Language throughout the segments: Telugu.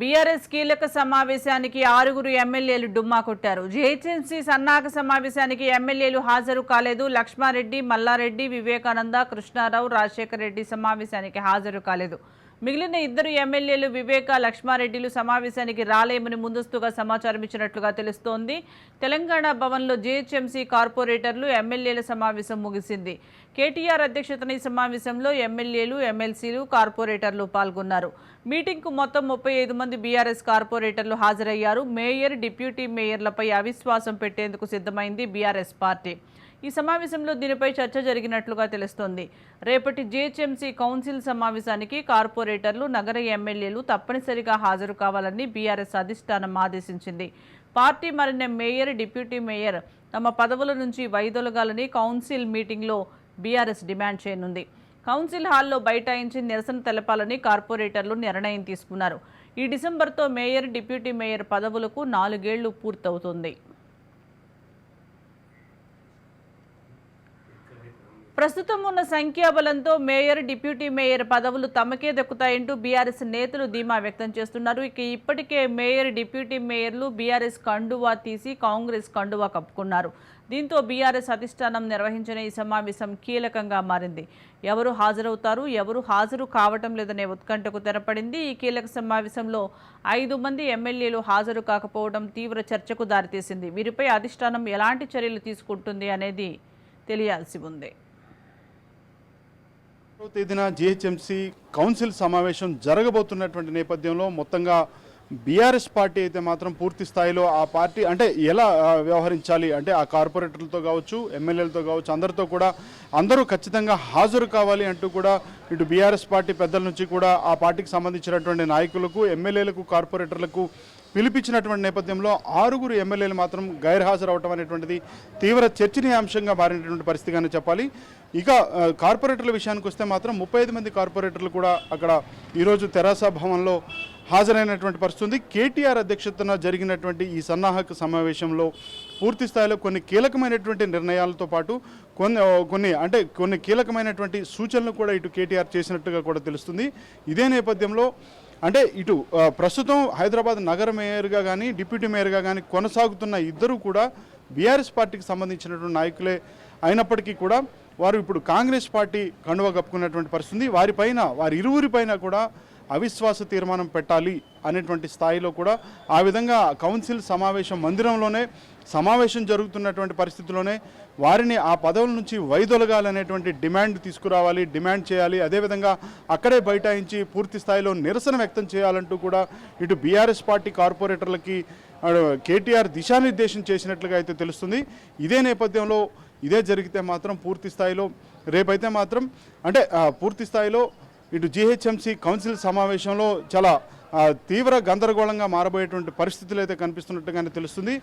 బీఆర్ఎస్ కీలక సమావేశానికి ఆరుగురు ఎమ్మెల్యేలు డుమ్మా కొట్టారు. జిహెచ్ఎంసీ సన్నాహక సమావేశానికి ఎమ్మెల్యేలు హాజరు కాలేదు. లక్ష్మారెడ్డి మల్లారెడ్డి వివేకానంద కృష్ణారావు రాజశేఖర రెడ్డి సమావేశానికి హాజరు కాలేదు. మిగిలిన ఇద్దరు ఎమ్మెల్యేలు వివేక లక్ష్మారెడ్డిలు సమావేశానికి రాలేమని ముందస్తుగా సమాచారం ఇచ్చినట్లుగా తెలుస్తోంది. తెలంగాణ భవన్లో జీహెచ్ఎంసీ కార్పొరేటర్లు ఎమ్మెల్యేల సమావేశం ముగిసింది. కేటీఆర్ అధ్యక్షతన ఈ సమావేశంలో ఎమ్మెల్యేలు ఎమ్మెల్సీలు కార్పొరేటర్లు పాల్గొన్నారు. మీటింగ్కు మొత్తం ముప్పై ఐదు మంది బీఆర్ఎస్ కార్పొరేటర్లు హాజరయ్యారు. మేయర్ డిప్యూటీ మేయర్లపై అవిశ్వాసం పెట్టేందుకు సిద్ధమైంది బీఆర్ఎస్ పార్టీ. ఈ సమావేశంలో దీనిపై చర్చ జరిగినట్లుగా తెలుస్తోంది. రేపటి జీహెచ్ఎంసీ కౌన్సిల్ సమావేశానికి కార్పొరేటర్లు నగర ఎమ్మెల్యేలు తప్పనిసరిగా హాజరు కావాలని బీఆర్ఎస్ అధిష్టానం ఆదేశించింది. పార్టీ మరిన మేయర్ డిప్యూటీ మేయర్ తమ పదవుల నుంచి వైదొలగాలని కౌన్సిల్ మీటింగ్లో బీఆర్ఎస్ డిమాండ్ చేయనుంది. కౌన్సిల్ హాల్లో బైఠాయించి నిరసన తెలపాలని కార్పొరేటర్లు నిర్ణయం తీసుకున్నారు. ఈ డిసెంబర్తో మేయర్ డిప్యూటీ మేయర్ పదవులకు నాలుగేళ్ళు పూర్తవుతుంది. ప్రస్తుతం ఉన్న సంఖ్యాబలంతో మేయర్ డిప్యూటీ మేయర్ పదవులు తమకే దక్కుతాయంటూ బీఆర్ఎస్ నేతలు ధీమా వ్యక్తం చేస్తున్నారు. ఇక ఇప్పటికే మేయర్ డిప్యూటీ మేయర్లు బీఆర్ఎస్ కండువా తీసి కాంగ్రెస్ కండువా కప్పుకున్నారు. దీంతో బీఆర్ఎస్ అధిష్టానం నిర్వహించిన ఈ సమావేశం కీలకంగా మారింది. ఎవరు హాజరవుతారు ఎవరు హాజరు కావటం లేదనే ఉత్కంఠకు తెరపడింది. ఈ కీలక సమావేశంలో ఐదు మంది ఎమ్మెల్యేలు హాజరు కాకపోవడం తీవ్ర చర్చకు దారితీసింది. వీరిపై అధిష్టానం ఎలాంటి చర్యలు తీసుకుంటుంది అనేది తెలియాల్సి ఉంది. తేదీన జిహెచ్ఎంసీ కౌన్సిల్ సమావేశం జరగబోతున్నటువంటి నేపథ్యంలో మొత్తంగా బీఆర్ఎస్ పార్టీ అయితే మాత్రం పూర్తి స్థాయిలో ఆ పార్టీ అంటే ఎలా వ్యవహరించాలి అంటే ఆ కార్పొరేటర్లతో కావచ్చు ఎమ్మెల్యేలతో కావచ్చు అందరితో కూడా అందరూ ఖచ్చితంగా హాజరు కావాలి అంటూ కూడా ఇటు బీఆర్ఎస్ పార్టీ పెద్దల నుంచి కూడా ఆ పార్టీకి సంబంధించినటువంటి నాయకులకు ఎమ్మెల్యేలకు కార్పొరేటర్లకు పిలిపించినటువంటి నేపథ్యంలో ఆరుగురు ఎమ్మెల్యేలు మాత్రం గైర్హాజరు అవటం అనేటువంటిది తీవ్ర చర్చనీయాంశంగా మారినటువంటి పరిస్థితిగానే చెప్పాలి. ఇక కార్పొరేటర్ల విషయానికి వస్తే మాత్రం ముప్పై ఐదు మంది కార్పొరేటర్లు కూడా అక్కడ ఈరోజు తెరాస భవన్లో హాజరైనటువంటి పరిస్థితి కేటీఆర్ అధ్యక్షతన జరిగినటువంటి ఈ సన్నాహక సమావేశంలో పూర్తి స్థాయిలో కొన్ని కీలకమైనటువంటి నిర్ణయాలతో పాటు కొన్ని కొన్ని అంటే కొన్ని కీలకమైనటువంటి సూచనలు కూడా ఇటు కేటీఆర్ చేసినట్టుగా కూడా తెలుస్తుంది. ఇదే నేపథ్యంలో అంటే ఇటు ప్రస్తుతం హైదరాబాద్ నగర మేయర్గా కానీ డిప్యూటీ మేయర్గా కానీ కొనసాగుతున్న ఇద్దరు కూడా బీఆర్ఎస్ పార్టీకి సంబంధించినటువంటి నాయకులే అయినప్పటికీ కూడా వారు ఇప్పుడు కాంగ్రెస్ పార్టీ కండువ కప్పుకున్నటువంటి పరిస్థితి వారిపైన వారి ఇరువురిపైన కూడా అవిశ్వాస తీర్మానం పెట్టాలి అనేటువంటి స్థాయిలో కూడా ఆ విధంగా కౌన్సిల్ సమావేశం మందిరంలోనే సమావేశం జరుగుతున్నటువంటి పరిస్థితిలోనే వారిని ఆ పదవుల నుంచి వైదొలగాలనేటువంటి డిమాండ్ తీసుకురావాలి డిమాండ్ చేయాలి. అదేవిధంగా అక్కడే బైఠాయించి పూర్తి స్థాయిలో నిరసన వ్యక్తం చేయాలంటూ కూడా ఇటు బీఆర్ఎస్ పార్టీ కార్పొరేటర్లకి కేటీఆర్ దిశానిర్దేశం చేసినట్లుగా అయితే తెలుస్తుంది. ఇదే నేపథ్యంలో ఇదే జరిగితే మాత్రం పూర్తి స్థాయిలో రేపైతే మాత్రం అంటే పూర్తి స్థాయిలో ఇటు జీహెచ్ఎంసీ కౌన్సిల్ సమావేశంలో చాలా తీవ్ర గందరగోళంగా మారబోయేటువంటి పరిస్థితులు అయితే కనిపిస్తున్నట్టుగానే తెలుస్తుంది.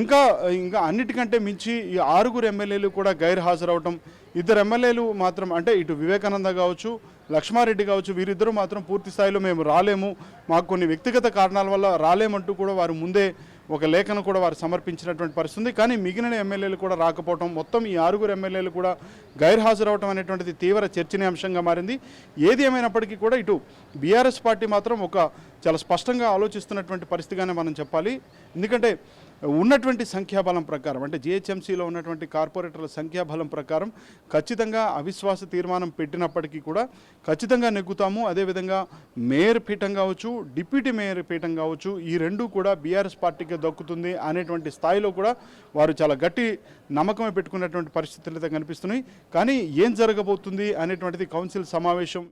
ఇంకా ఇంకా అన్నిటికంటే మించి ఈ ఆరుగురు ఎమ్మెల్యేలు కూడా గైర్ హాజరవటం ఇద్దరు ఎమ్మెల్యేలు మాత్రం అంటే ఇటు వివేకానంద కావచ్చు లక్ష్మారెడ్డి కావచ్చు వీరిద్దరూ మాత్రం పూర్తి స్థాయిలో మేము రాలేము. మాకు కొన్ని వ్యక్తిగత కారణాల వల్ల రాలేమంటూ కూడా వారు ముందే ఒక లేఖను కూడా వారు సమర్పించినటువంటి పరిస్థితి కానీ మిగిలిన ఎమ్మెల్యేలు కూడా రాకపోవటం మొత్తం ఈ ఆరుగురు ఎమ్మెల్యేలు కూడా గైర్హాజరవటం అనేటువంటిది తీవ్ర చర్చనీయాంశంగా మారింది. ఏది ఏమైనప్పటికీ కూడా ఇటు బీఆర్ఎస్ పార్టీ మాత్రం ఒక చాలా స్పష్టంగా ఆలోచిస్తున్నటువంటి పరిస్థితిగానే మనం చెప్పాలి. ఎందుకంటే ఉన్నటువంటి సంఖ్యాబలం ప్రకారం అంటే జిహెచ్ఎంసీలో ఉన్నటువంటి కార్పొరేటర్ల సంఖ్యాబలం ప్రకారం ఖచ్చితంగా అవిశ్వాస తీర్మానం పెట్టినప్పటికీ కూడా ఖచ్చితంగా నెగ్గుతాము. అదేవిధంగా మేయర్ పీఠం కావచ్చు డిప్యూటీ మేయర్ పీఠం కావచ్చు ఈ రెండు కూడా బీఆర్ఎస్ పార్టీకి దక్కుతుంది అనేటువంటి స్థాయిలో కూడా వారు చాలా గట్టి నమ్మకమే పెట్టుకున్నటువంటి పరిస్థితులు అయితే కనిపిస్తున్నాయి. కానీ ఏం జరగబోతుంది అనేటువంటిది కౌన్సిల్ సమావేశం